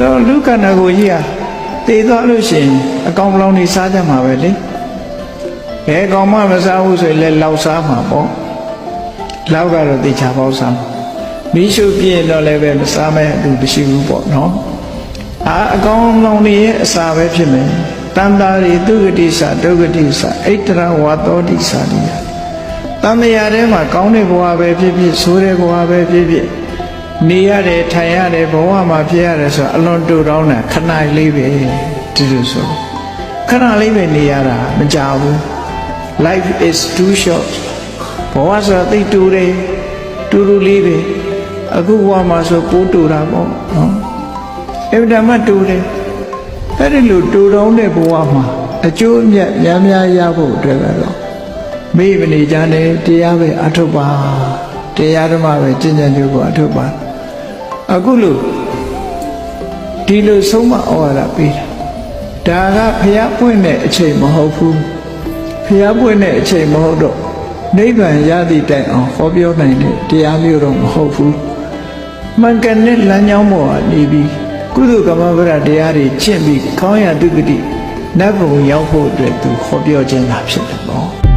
အဲ့တော့လူခန္ဓာကိုယ်ကြီးဟာတည်သွားလို့ရှိရင်အကောင်လောင်နေစားကြမှာပဲလေဘယ်ကောင်မှမစားဘူးဆိုရင်လည်းလောက်စားမှာပေါ့လောက်ကတော့တေချာပေါစားမှာမိရှုပြည့်တော့လည်းပဲမစားမဲ့သူမရှိဘူးပေါ့နော်အာအကောင်လောင်နေရဲ့အစာပဲဖြစ်မယ်တန်တာရီသူဂတိစာဒုဂတိစာဣတရဝါသောတိစာတိယတန်မြာထဲမှာကောင်းတဲ့ဘဝပဲဖြစ်ဖြစ်ဆိုးတဲ့ဘဝပဲဖြစ်ဖြစ် နေရတယ်ထိုင်ရတယ်ဘဝမှာဖြစ်ရတယ်ဆိုတော့အလွန်တူတောင်းတာခဏလေးပဲဒီလိုဆိုခဏလေးပဲနေရတာမကြဘူး life is too short ဘဝဆိုတာသိပ်တူတယ်တူတူလေးပဲအခုဘဝမှာဆိုပိုးတူတာပေါ့နော်အဗ္ဗဓမ္မတူတယ်အဲ့ဒီလိုတူတောင်းတဲ့ဘဝမှာအကျိုးအမြတ်များများရဖို့အတွက်ကတော့မိမနေကြနဲ့တရားပဲအထုပ်ပါတရားဓမ္မပဲကျင့်ကြံကြိုးကိုအထုပ်ပါ အခုလို့ဒီလိုဆုံးမဩဝါဒပေးတာဒါကဖျားပွင့်တဲ့အချိန်မဟုတ်ဘူးဖျားပွင့်တဲ့အချိန်မဟုတ်တော့နိဗ္ဗာန်ရသည့်တိုင်အောင်ဟောပြောနိုင်တဲ့တရားမျိုးတော့မဟုတ်ဘူးမှန်ကန်တဲ့လမ်းကြောင်းပေါ်ကနေပြီးကုသကမ္မဗရတရားတွေကျင့်ပြီးကောင်းရာဒုက္ခတိနတ်ဘုံရောက်ဖို့အတွက်သူဟောပြောခြင်းသာဖြစ်တယ်ပေါ့